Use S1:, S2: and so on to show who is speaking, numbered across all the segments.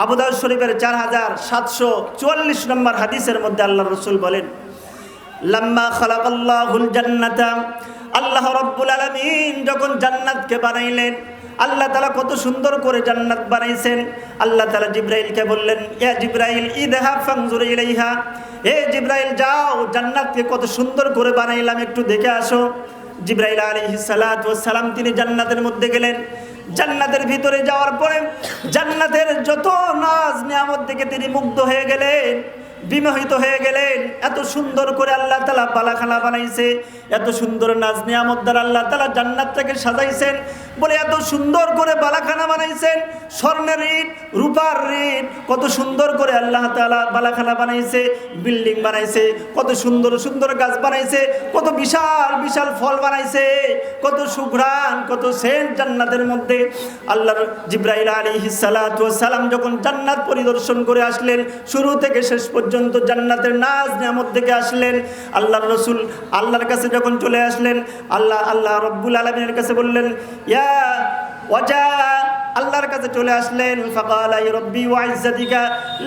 S1: আবুদাউদ শরীফের চার হাজার সাতশো চুয়াল্লিশ নম্বর হাদিসের মধ্যে আল্লাহ রসুল বলেন, লাম্মা খালাকাল্লাহুল জান্নাতা। আল্লাহ রব্বুল আলামিন যখন জান্নাতকে বানাইলেন, আল্লাহ তালা কত সুন্দর করে জান্নাত বানাইছেন। আল্লাহ তালা জিব্রাইলকে বললেন, ইয়া জিব্রাইল, ইদহা ফাংজুর ইলাইহা। এ জিব্রাইল, যাও, জান্নাতকে কত সুন্দর করে বানাইলাম, একটু দেখে আসো। জিব্রাইল ওয়াস সালাম, তিনি জান্নাতের মধ্যে গেলেন। জান্নাতের ভিতরে যাওয়ার পরে জান্নাতের যত নাজ নিয়ামত দেখে তিনি মুগ্ধ হয়ে গেলেন, বিমোহিত হয়ে গেলেন। এত সুন্দর করে আল্লাহ তালা পালাখানা বানাইছে, এত সুন্দর নাজ নিয়ামত দ্বারা আল্লাহ তালা জান্নাতটাকে সাজাইছেন। বলে, এত সুন্দর করে বালাখানা বানাইছেন, স্বর্ণের ঋণ রূপার ঋণ কত সুন্দর করে আল্লাহ তালা বালাখানা বানাইছে, বিল্ডিং বানাইছে, কত সুন্দর সুন্দর গাছ বানাইছে, কত বিশাল বিশাল ফল বানাইছে, কত সুঘ্রাণ, কত সেন্ট জান্নাতের মধ্যে। আল্লাহর জিব্রাইল আলী সালাম যখন জান্নাত পরিদর্শন করে আসলেন, শুরু থেকে শেষ পর্যন্ত জান্নাতের নাজ নিয়ামত থেকে আসলেন। আল্লাহর রসুল আল্লাহর কাছে যখন চলে আসলেন, আল্লাহ আল্লাহ রব্বুল আলমিনের কাছে বললেন, ইয়া ওয়াজা আল্লাহর কাছে চলে আসলেন ফাকালা ইয়া রব্বি ওয়া ইজ্জাতিকা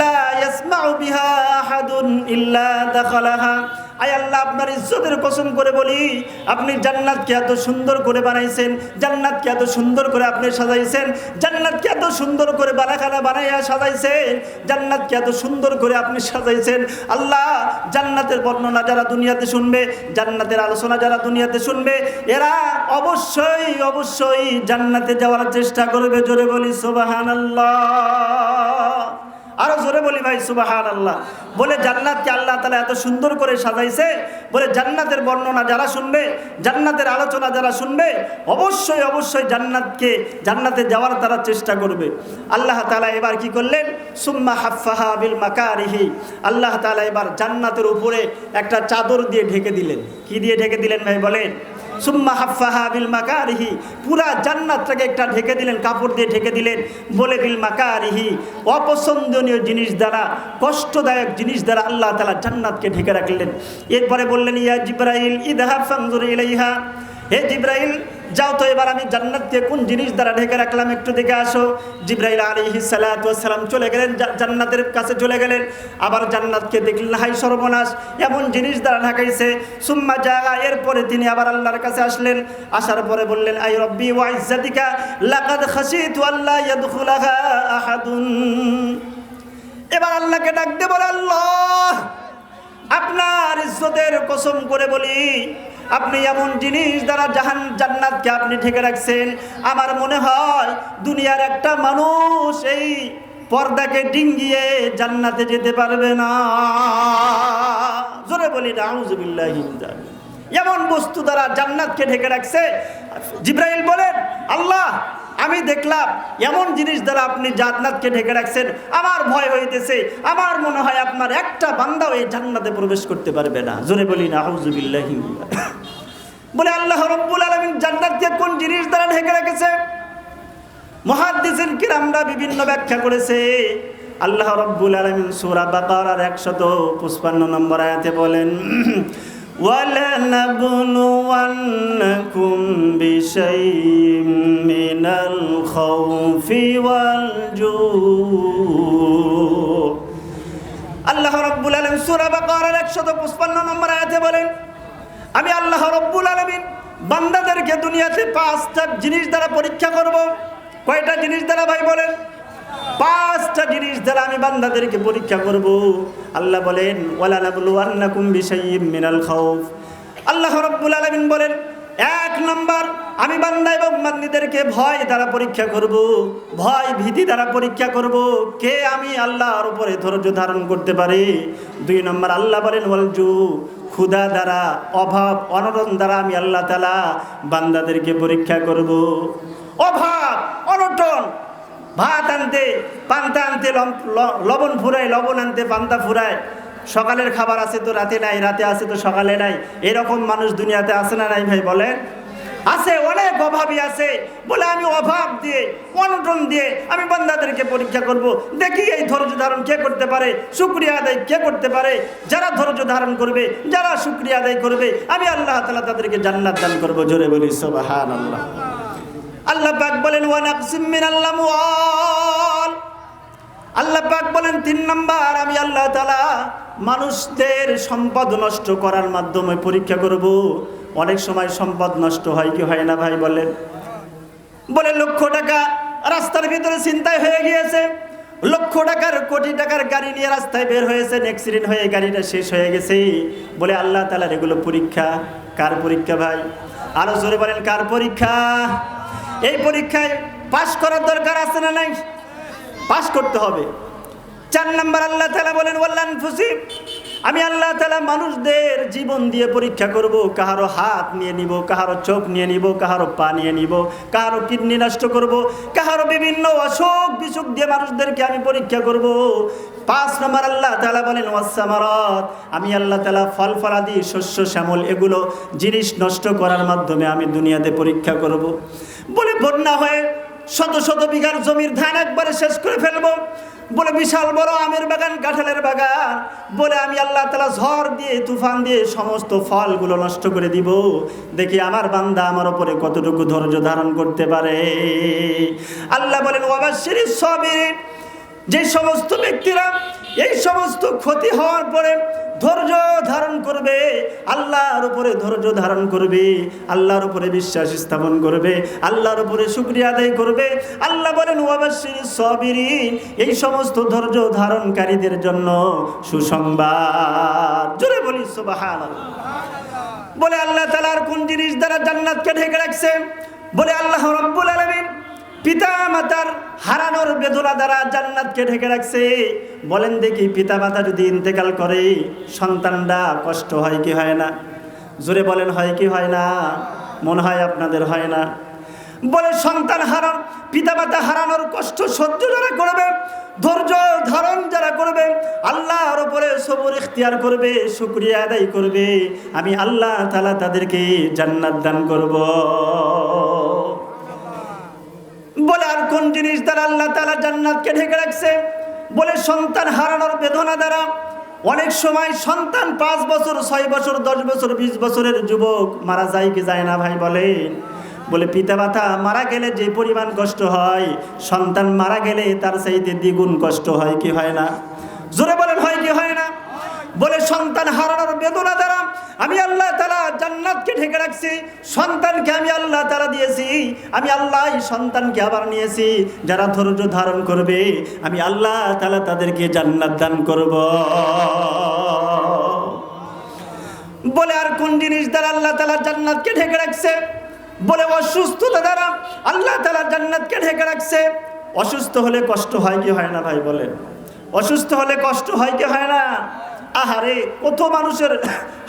S1: লা ইয়াসমাউ বিহা আহাদুন ইল্লা দাখালাহা আয় আল্লাহ, আপনার ইজ্জতের কসম করে বলি, আপনি জান্নাতকে এত সুন্দর করে বানাইছেন, জান্নাতকে এত সুন্দর করে আপনি সাজাইছেন, জান্নাতকে এত সুন্দর করে বালাখানা বানাইয়া সাজাইছেন, জান্নাতকে এত সুন্দর করে আপনি সাজাইছেন। আল্লাহ, জান্নাতের বর্ণনা যারা দুনিয়াতে শুনবে, জান্নাতের আলোচনা যারা দুনিয়াতে শুনবে, এরা অবশ্যই অবশ্যই জান্নাতে যাওয়ার চেষ্টা করবে, জোরে বলি সোবাহান আরও জোরে বলি ভাই সুবাহান আল্লাহ বলে, জান্নাতকে আল্লাহ তালা এত সুন্দর করে সাজাইছে। বলে, জান্নাতের বর্ণনা যারা শুনবে, জান্নাতের আলোচনা যারা শুনবে, অবশ্যই অবশ্যই জান্নাতকে, জান্নাতে যাওয়ার তারা চেষ্টা করবে। আল্লাহ তালা এবার কি করলেন? সুম্মা হাফাহা বিল মাকারিহি। আল্লাহ তালা এবার জান্নাতের উপরে একটা চাদর দিয়ে ঢেকে দিলেন। কি দিয়ে ঢেকে দিলেন ভাই, বলেন? সুম্মা হাফাহা বিল মাকারিহি। পুরা জান্নাতটাকে একটা ঢেকে দিলেন, কাপড় দিয়ে ঢেকে দিলেন, বলে বিল মাকারিহি। অপছন্দনীয় জিনিস দ্বারা, কষ্টদায়ক জিনিস দ্বারা আল্লাহ তালা জান্নাতকে ঢেকে রাখলেন। এরপরে বললেন, ইয়া জিব্রাইল ইদাহা ফাংজুর ইলাইহা। হে জিব্রাইল, যাও তো এবার আমি জান্নাতকে কোন জিনিস দ্বারা ঢেকে রাখলাম? একটু দেখে আসো। জিব্রাইল ওয়াস সালাম চলে গেলেন জান্নাতের কাছে চলে গেলেন। আবার জান্নাতকে দেখলেন, হাই সর্বনাশ, এমন জিনিস দ্বারা ঢাকাইছে। সুম্মা জাগা এরপরে তিনি আবার আল্লাহর কাছে আসলেন। আসার পরে বললেন, আই রব্বি, ওয়া ইজ্জাতিকা, লাকাদ খাশিতু আল্লা ইয়াদখুলাহা আহাদুন। এবার আল্লাহকে ডাক দে বলে, আল্লাহ, আপনার ইজ্জতের কসম করে বলি আপনি এমন জিনিস দ্বারা জাহান জান্নাতকে আপনি ঢেকে রাখছেন। আমার মনে হয় দুনিয়ার একটা মানুষ এই পর্দাকে ডিঙ্গিয়ে জান্নাতে যেতে পারবে না। জোরে বলি রাউজুবিল্লাহি এমন বস্তু দ্বারা জান্নাতকে ঢেকে রাখছে। জিব্রাইল বলেন, আল্লাহ, আমি দেখলাম এমন জিনিস দ্বারা আপনি জান্নাতকে ঢেকে রাখছেন। আমার ভয় হইতেছে, আমার মনে হয় আপনার একটা বান্দাও এই জান্নাতে প্রবেশ করতে পারবে না। জোরে বলি না আউজুবিল্লাহি বলে আল্লাহ রব্বুল আলমিন জান্নাতকে কোন জিনিস দ্বারা ঢেকে রেখেছে মহাদ্দিসিন কিরামরা বিভিন্ন ব্যাখ্যা করেছে আল্লাহ রব্বুল আলমিন সুরা বাকারার একশত পুষ্পান্ন নম্বর আয়াতে বলেন ولنبلونكم بشيء من الخوف والجوع আল্লাহ রব্বুল আলম সুরা বাকারার একশত পুষ্পান্ন নম্বর আয়াতে বলেন আমি আল্লাহ রব্বুল আলমিন বান্দাদেরকে দুনিয়াতে পাঁচটা জিনিস দ্বারা পরীক্ষা করব। কয়টা জিনিস দ্বারা ভাই বলেন? পাঁচটা জিনিস দ্বারা আমি বান্দাদেরকে পরীক্ষা করব। আল্লাহ বলেন ওয়ালা নাবলু আন্নাকুম বিশাইয়্যিম মিনাল খাউফ। আল্লাহ রব্বুল আলামিন বলেন এক নম্বর, আমি বান্দা এবং বান্দিদেরকে ভয় দ্বারা পরীক্ষা করব, ভয় ভীতি দ্বারা পরীক্ষা করব, কে আমি আল্লাহর উপরে ধৈর্য ধারণ করতে পারি? দুই নম্বর, আল্লাহ বলেন ওয়ালজু ক্ষুধা দ্বারা, অভাব, অনটন দ্বারা আমি আল্লাহ তালা বান্দাদেরকে পরীক্ষা করব। অভাব, অনটন, ভাত আনতে, পান্তা আনতে লবণ ফুরায়, লবণ আনতে, পান্তা ফুরায় সকালের খাবার আছে তো রাতে নাই, রাতে আছে তো সকালে নাই। এরকম মানুষ দুনিয়াতে আছে না নাই ভাই, বলেন? আছে, অনেক অভাবই আছে। বলে আমি অভাব দিয়ে অনটন দিয়ে আমি বান্দাদেরকে পরীক্ষা করব। দেখি এই ধৈর্য ধারণ কে করতে পারে, শুক্রিয়া আদায় কে করতে পারে? যারা ধৈর্য ধারণ করবে, যারা শুক্রিয়া আদায় করবে, আমি আল্লাহ তালা তাদেরকে জান্নাত দান করব, জোরে বলি সোবাহান আল্লাহ আল্লাহ পাক বলেন ওয়ান আকসিম মিন আল্লাহ পাক বলেন, তিন নাম্বার, আমি আল্লাহ তালা মানুষদের সম্পদ নষ্ট করার মাধ্যমে পরীক্ষা করব। অনেক সময় সম্পদ নষ্ট হয়, কি হয় না ভাই বলেন? বলে লক্ষ টাকা রাস্তার ভিতরে চিন্তায় হয়ে গিয়েছে। লক্ষ টাকার, কোটি টাকার গাড়ি নিয়ে রাস্তায় বের হয়েছেন অ্যাক্সিডেন্ট হয়ে গাড়িটা শেষ হয়ে গেছে। বলে আল্লাহ তালার এগুলো পরীক্ষা। কার পরীক্ষা ভাই? আরও জোরে বলেন, কার পরীক্ষা? এই পরীক্ষায় পাশ করার দরকার আছে না নাই? পাশ করতে হবে। চার নম্বর আল্লাহ তালা বলেন বললেন ফুসি। আমি আল্লাহ তালা মানুষদের জীবন দিয়ে পরীক্ষা করব, কাহারো হাত নিয়ে নিব, কাহারো চোখ নিয়ে নিব, কাহারো পা নিয়ে নিব, কাহারো কিডনি নষ্ট করব, কাহারো বিভিন্ন অসুখ বিসুখ দিয়ে মানুষদেরকে আমি পরীক্ষা করব। পাঁচ নম্বর আল্লাহ তালা বলেন ওয়াসামারত আমি আল্লাহ তালা ফল ফলাদি শস্য, শ্যামল, এগুলো জিনিস নষ্ট করার মাধ্যমে আমি দুনিয়াতে পরীক্ষা করব। বলে বন্যা হয়ে শত শত বিঘার জমির ধান একবারে শেষ করে ফেলব। বলে, বিশাল বড় আমের বাগান কাঁঠালের বাগান। বলে, আমি আল্লাহ তালা ঝড় দিয়ে, তুফান দিয়ে সমস্ত ফলগুলো নষ্ট করে দিব। দেখি আমার বান্দা আমার ওপরে কতটুকু ধৈর্য ধারণ করতে পারে। আল্লাহ বলেন অবশ্যই সবের যে সমস্ত ব্যক্তিরা এই সমস্ত ক্ষতি হওয়ার পরে ধৈর্য ধারণ করবে, আল্লাহর উপরে ধৈর্য ধারণ করবে, আল্লাহর উপরে বিশ্বাস স্থাপন করবে, আল্লাহর উপরে শুক্রিয়া আদায় করবে। আল্লাহ বলেন ওয়াবাসির সবিরিন এই সমস্ত ধৈর্য ধারণকারীদের জন্য সুসংবাদ। জোরে বলি সুবাহান বলে আল্লাহ তালার কোন জিনিস দ্বারা জান্নাতকে ঢেকে রাখছে বলে আল্লাহ রব্বুল আলমিন পিতা মাতার হারানোর বেদনা দ্বারা জান্নাতকে ঢেকে রাখছে। বলেন দেখি পিতা মাতা যদি ইন্তেকাল করে, সন্তানরা কষ্ট হয় কি হয় না? জোরে বলেন, হয় কি হয় না? মনে হয় আপনাদের হয় না। বলে সন্তান হারান পিতা মাতা হারানোর কষ্ট সহ্য যারা করবে, ধৈর্য ধারণ যারা করবে, আল্লাহর উপরে সবর ইখতিয়ার করবে, শুক্রিয়া আদায় করবে, আমি আল্লাহ তালা তাদেরকে জান্নাত দান করব। বলে, আর কোন জিনিস দ্বারা আল্লাহ তালা জান্নাতকে ঢেকে রাখছে? বলে, সন্তান হারানোর বেদনা দ্বারা অনেক সময় সন্তান পাঁচ বছর, ছয় বছর, দশ বছর, বিশ বছরের যুবক মারা যায় কি যায় না ভাই বলেন? বলে পিতা মাতা মারা গেলে যে পরিমাণ কষ্ট হয়, সন্তান মারা গেলে তার চাইতে দ্বিগুণ কষ্ট হয় কি হয় না? জোরে বলেন, হয় কি হয় না? বলে, সন্তান হারানোর বেদনা দ্বারা আমি আল্লাহ তালা জান্নাতকে ঢেকে রাখছি। সন্তানকে আমি আল্লাহ তালা দিয়েছি। আমি আল্লাহ সন্তানকে আবার নিয়েছি। যারা ধৈর্য ধারণ করবে, আমি আল্লাহ তালা তাদেরকে জান্নাত দান করব। বলে, আর কোন জিনিস দ্বারা আল্লাহ তালা জান্নাতকে ঢেকে রাখছে? বলে, অসুস্থতা দ্বারা আল্লাহ তালা জান্নাতকে ঢেকে রাখছে। অসুস্থ হলে কষ্ট হয় কি হয় না ভাই? বলেন অসুস্থ হলে কষ্ট হয় কি হয় না? আহারে, কত মানুষের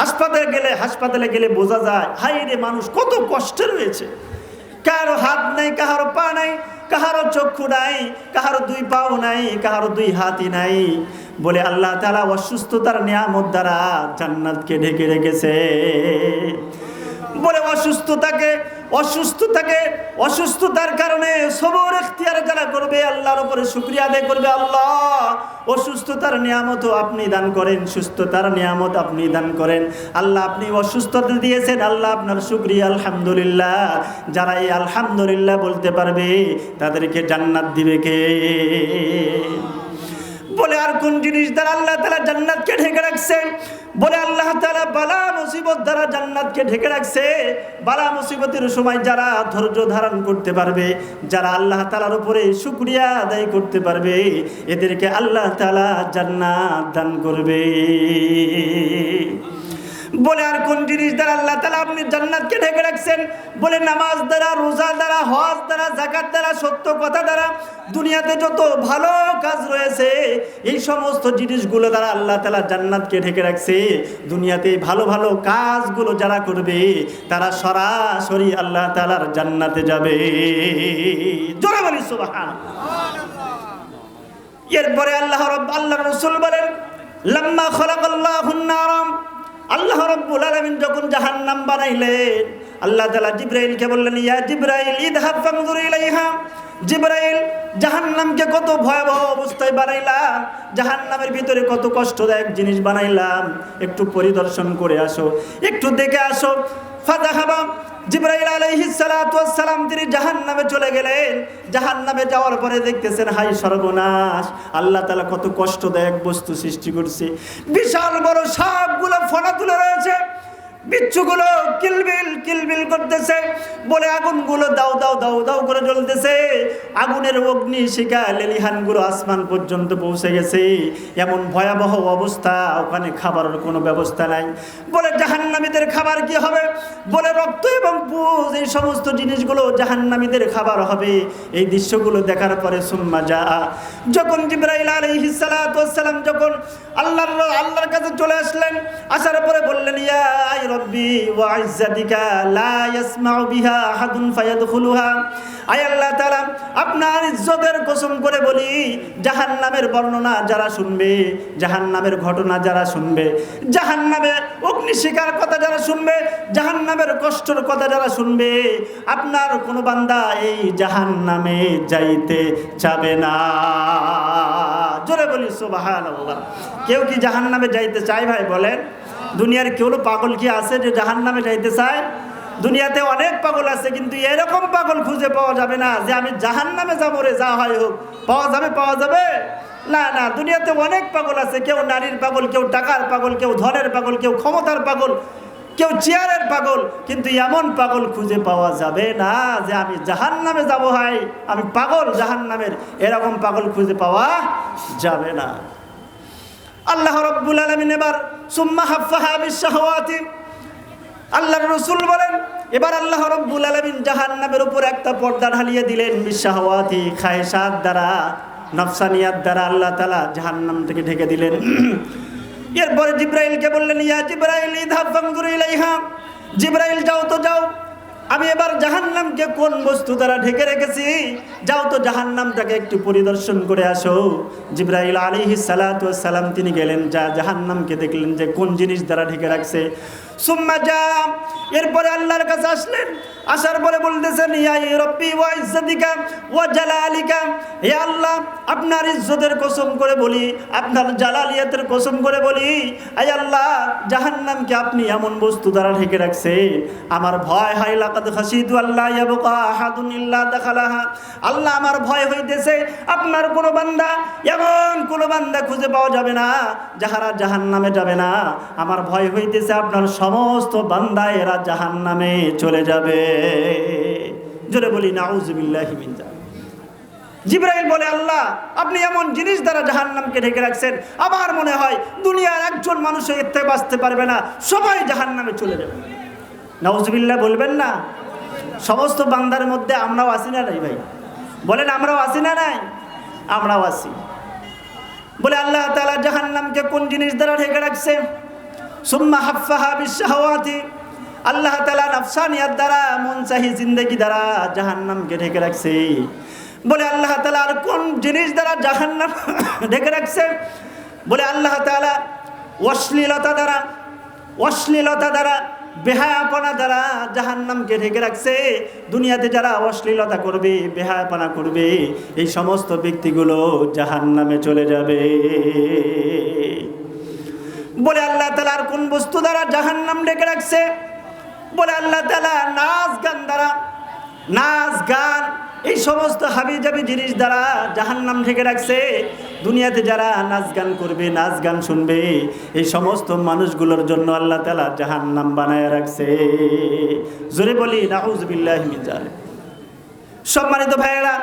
S1: হাসপাতালে গেলে হাসপাতালে গেলে বোঝা যায় হাই রে মানুষ, কত কষ্টে রয়েছে। কারও হাত নাই, কাহারো পা নাই, কাহারো চক্ষু নাই, কাহারো দুই পাও নাই, কাহারো দুই হাতই নাই। বলে আল্লাহ তালা অসুস্থতার নিয়ামত দ্বারা জান্নাতকে ঢেকে রেখেছে। বলে অসুস্থতাকে অসুস্থতাকে, অসুস্থতার কারণে সবর এখতিয়ার যারা করবে? আল্লাহর উপরে শুক্রিয়া আদায় করবে আল্লাহ। অসুস্থতার নিয়ামত আপনি দান করেন, সুস্থতার নিয়ামত আপনি দান করেন। আল্লাহ আপনি অসুস্থতা দিয়েছেন, আল্লাহ আপনার শুক্রিয়া, আলহামদুলিল্লাহ। যারা এই আলহামদুলিল্লাহ বলতে পারবে, তাদেরকে জান্নাত দিবে কে? বলে, আর কোন জিনিস দ্বারা আল্লাহ তালা জান্নাতকে ঢেকে রাখছে? বলে, আল্লাহ তালা বালা মুসিবত দ্বারা জান্নাতকে ঢেকে রাখছে। বালা মুসিবতের সময় যারা ধৈর্য ধারণ করতে পারবে, যারা আল্লাহ তালার উপরে শুক্রিয়া আদায় করতে পারবে, এদেরকে আল্লাহ তালা জান্নাত দান করবে। বলে, আর কোন জিনিস দ্বারা আল্লাহ তালা আপনি জান্নাতকে ঢেকে রাখছেন? বলে, নামাজ দ্বারা, রোজা দ্বারা, হজ দ্বারা জাকাত দ্বারা, সত্য কথা দ্বারা, দুনিয়াতে যত ভালো কাজ রয়েছে, এই সমস্ত জিনিসগুলো দ্বারা আল্লাহ তালা জান্নাতকে ঢেকে রাখছে। দুনিয়াতে ভালো ভালো কাজগুলো যারা করবে, তারা সরাসরি আল্লাহ তালার জান্নাতে যাবে। জোরে সুবহান এরপরে আল্লাহ রব আল্লাহ রসুল বলেন, লাম্মা খলাকাল্লাহুন নারাম আল্লাহ রব্বুল আলামিন যখন জাহান্নাম বানাইলেন, আল্লাহ তাআলা জিব্রাইলকে বললেন, ইয়া জিব্রাইল ইদহাব ফানজুর ইলাইহা। জিব্রাইল জাহান্নামকে কত ভয়াবহ অবস্থায় বানাইলাম, জাহান্নামের ভিতরে কত কষ্টদায়ক জিনিস বানাইলাম। একটু পরিদর্শন করে আসো, একটু দেখে আসো। ফাজাহাবা জিব্রাইল ওয়াস সালাম তিনি জাহান্নামে চলে গেলেন। জাহান্নামে যাওয়ার পরে দেখতেছেন হাই সর্বনাশ, আল্লাহ তাআলা কত কষ্টদায়ক বস্তু সৃষ্টি করছে। বিশাল বড় সাপগুলো ফনা তুলে রয়েছে। বিচ্ছুগুলো কিলবিল কিলবিল করতেছে। বলে আগুনগুলো দাও দাও দাও দাও করে জ্বলতেছে। আগুনের অগ্নি শিখা লেলিহানগুলো আসমান পর্যন্ত পৌঁছে গেছে। এমন ভয়াবহ অবস্থা, ওখানে খাবারের কোনো ব্যবস্থা নাই। বলে, জাহান্নামীদের খাবার কি হবে? বলে, রক্ত এবং পুজ, এই সমস্ত জিনিসগুলো জাহান্নামীদের খাবার হবে। এই দৃশ্যগুলো দেখার পরে সুম্মা যা যখন জিব্রাইল সালাম যখন আল্লাহর আল্লাহর কাছে চলে আসলেন, আসার পরে বললেন, ইয়া আয় আল্লাহ আপনার ইজ্জতের কসম করে বলি, জাহান্নামের বর্ণনা যারা শুনবে, জাহান্নামের ঘটনা যারা শুনবে, জাহান্নামে অগ্নিশিখার কথা যারা শুনবে, জাহান্নামের কষ্টর কথা যারা শুনবে, আপনার কোনো বান্দা এই জাহান্নামে যাইতে যাবে না। জোরে বলি, সুবহানাল্লাহ। কেউ কি জাহান্নামে যাইতে চায় ভাই, বলেন? দুনিয়ার কেউ পাগল কি আছে যে জাহান্নামে যাইতে চায়? দুনিয়াতে অনেক পাগল আছে, কিন্তু এরকম পাগল খুঁজে পাওয়া যাবে না যে আমি জাহান নামে যাব রে, যা হয় হোক। পাওয়া যাবে পাওয়া যাবে? না না, দুনিয়াতে অনেক পাগল আছে, কেউ নারীর পাগল, কেউ টাকার পাগল, কেউ ধনের পাগল, কেউ ক্ষমতার পাগল, কেউ চেয়ারের পাগল, কিন্তু এমন পাগল খুঁজে পাওয়া যাবে না যে আমি জাহান নামে যাব, হাই, আমি পাগল জাহান নামের এরকম পাগল খুঁজে পাওয়া যাবে না। আল্লাহ রব্বুল আলমিন এবার সুম্মা হাফাহা বিশ্বহাওয়াতি আল্লাহর রসুল বলেন, এবার আল্লাহ রব্বুল আলমিন জাহান্নামের উপর একটা পর্দা ঢালিয়ে দিলেন বিশ্বাহওয়াতি খায়সাত দ্বারা নফসানিয়াত দ্বারা আল্লাহ তালা জাহান্নাম থেকে ঢেকে দিলেন। এরপরে জিব্রাইলকে বললেন, ইয়া জিব্রাইল ইদ ফাংজুর ইলাইহা। জিব্রাইল, যাও তো, যাও। আমি এবার জাহান্নামকে কোন বস্তু দ্বারা ঢেকে রেখেছি? যাও তো জাহান্নামটাকে একটু পরিদর্শন করে আসো। জিব্রাইল আলী সালাম, তিনি গেলেন যা জাহান্নামকে দেখলেন যে কোন জিনিস দ্বারা ঢেকে রাখছে। সুম্মা যা। এরপরে আল্লাহর কাছে আসলেন। আসার পরে বলতেছেন ইয়াই রব্বি, ওয়া ইজ্জতিকা, ওয়া জালালিকা। হে আল্লাহ, আপনার ইজ্জতের কসম করে বলি, আপনার জালালিয়াতের কসম করে বলি, আয় আল্লাহ, জাহান্নামকে আপনি এমন বস্তু দ্বারা ঢেকে রাখছে আমার ভয় হয়, লাকাদ খাসিতু আল্লাহ ইয়াবকা আহাদুন ইল্লা দাখালাহা। আল্লাহ আমার ভয় হইতেছে, আপনার কোনো বান্দা, এমন কোনো বান্দা খুঁজে পাওয়া যাবে না, যাহারা জাহান্নামে যাবে না। আমার ভয় হইতেছে, আপনার সমস্ত বান্দা এরা জাহান্নামে চলে যাবে। জোরে বলি নাউজুবিল্লাহি মিন জালিক। জিব্রাইল বলে, আল্লাহ, আপনি এমন জিনিস দ্বারা জাহান্নামকে ঢেকে রাখছেন। আমার মনে হয় দুনিয়ার একজন মানুষ থেকে বাঁচতে পারবে না। সবাই জাহান্নামে চলে যাবে। নাউজুবিল্লাহ বলবেন না, সমস্ত বান্দার মধ্যে আমরাও আসি না নাই ভাই? বলেন, আমরাও আসি না নাই? আমরাও আসি বলে, আল্লাহ তাআলা জাহান্নামকে কোন জিনিস দ্বারা ঢেকে রাখছে? সুম্মা হাফাহা বিশ্বহাওয়াতি আল্লাহ তালা নফসানিয়ার দ্বারা, মনসাহি জিন্দগি দ্বারা জাহান্নামকে ঢেকে রাখছে। বলে আল্লাহ তালা আর কোন জিনিস দ্বারা জাহান্নাম ঢেকে রাখছে? বলে আল্লাহ তালা অশ্লীলতা দ্বারা অশ্লীলতা দ্বারা, বেহায়াপনা দ্বারা জাহান্নামকে ঢেকে রাখছে। দুনিয়াতে যারা অশ্লীলতা করবে, বেহায়াপনা করবে, এই সমস্ত ব্যক্তিগুলো জাহান্নামে চলে যাবে। বলে আল্লাহ তালার কোন বস্তু দ্বারা জাহান্নাম ডেকে রাখছে? বলে আল্লাহ তালা নাচ গান দ্বারা, নাচ গান, এই সমস্ত হাবি জাবি জিনিস দ্বারা জাহান্নাম ঢেকে রাখছে। দুনিয়াতে যারা নাচ গান করবে, নাচ গান শুনবে, এই সমস্ত মানুষগুলোর জন্য আল্লাহ তালা জাহান্নাম বানায় রাখছে। জোরে বলি নাউজবিল্লাহ মিজালে সম্মানিত ভাইয়েরা,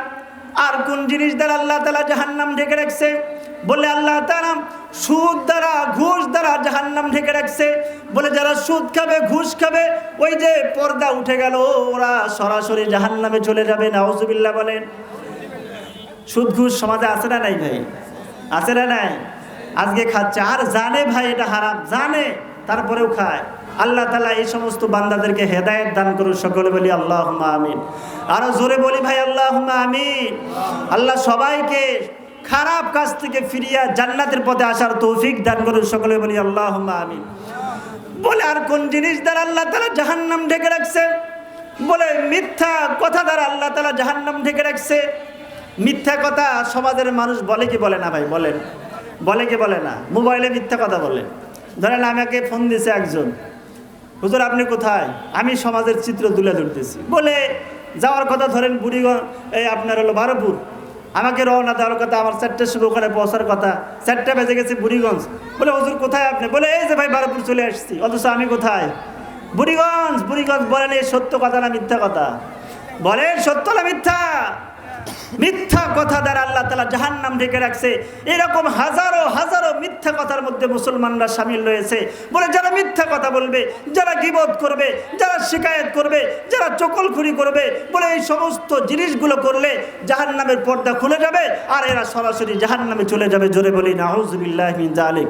S1: আর কোন জিনিস দ্বারা আল্লাহ তালা জাহান নাম ঢেকে রাখছে? বলে আল্লাহ তালা সুদ দ্বারা, ঘুষ দ্বারা জাহান্নাম ঢেকে রাখছে। বলে যারা সুদ খাবে, ঘুষ খাবে, ওই যে পর্দা উঠে গেল, ওরা সরাসরি জাহান্নামে চলে যাবে, নাউজুবিল্লাহ বলেন। সুদ, ঘুষ সমাজে আছে না নাই ভাই? আছে না নাই? আজকে খাচ্ছে। আর জানে ভাই, এটা হারাম। জানে, তারপরেও খায়। আল্লাহ তালা এই সমস্ত বান্দাদেরকে হেদায়েত দান করুন সকলে বলি আল্লাহ আমিন। আরও জোরে বলি ভাই আল্লাহ আমিন। আল্লাহ সবাইকে খারাপ কাজ থেকে ফিরিয়া জান্নাতের পথে আসার তৌফিক দান করুন সকলে, বলি আল্লাহ আমিন। বলে, আর কোন জিনিস দ্বারা আল্লাহ তালা জাহান্নাম ঢেকে রাখছে? বলে, মিথ্যা কথা দ্বারা আল্লাহ তালা জাহান্নাম ঢেকে রাখছে। মিথ্যা কথা সমাজের মানুষ বলে কি বলে না ভাই? বলেন। বলে কি বলে না? মোবাইলে মিথ্যা কথা বলে। ধরেন আমাকে ফোন দিছে একজন। হুজুর, আপনি কোথায়? আমি সমাজের চিত্র তুলে ধরতেছি। বলে, যাওয়ার কথা ধরেন বুড়িগঞ্জ, এই আপনার হলো বারোপুর। আমাকে রওনা দেওয়ার কথা, আমার চারটের সময় ওখানে পৌঁছার কথা। চারটে বেজে গেছে বুড়িগঞ্জ। বলে, হজুর, কোথায় আপনি? বলে, এই যে ভাই বারোপুর চলে আসছি। অথচ আমি কোথায়? বুড়িগঞ্জ বুড়িগঞ্জ বলেন এই সত্য কথা না মিথ্যা কথা? বলেন সত্য না মিথ্যা? মিথ্যা কথা দ্বারা আল্লাহ তালা জাহান নাম ঢেকে রাখছে। এরকম হাজারো হাজারো মিথ্যা কথার মধ্যে মুসলমানরা সামিল রয়েছে। বলে যারা মিথ্যা কথা বলবে, যারা গিবত করবে, যারা শিকায়ত করবে, যারা চকল চকলখুরি করবে, বলে এই সমস্ত জিনিসগুলো করলে জাহান নামের পর্দা খুলে যাবে, আর এরা সরাসরি জাহান নামে চলে যাবে। জোরে বলি না হউজুবিল্লাহ জালিক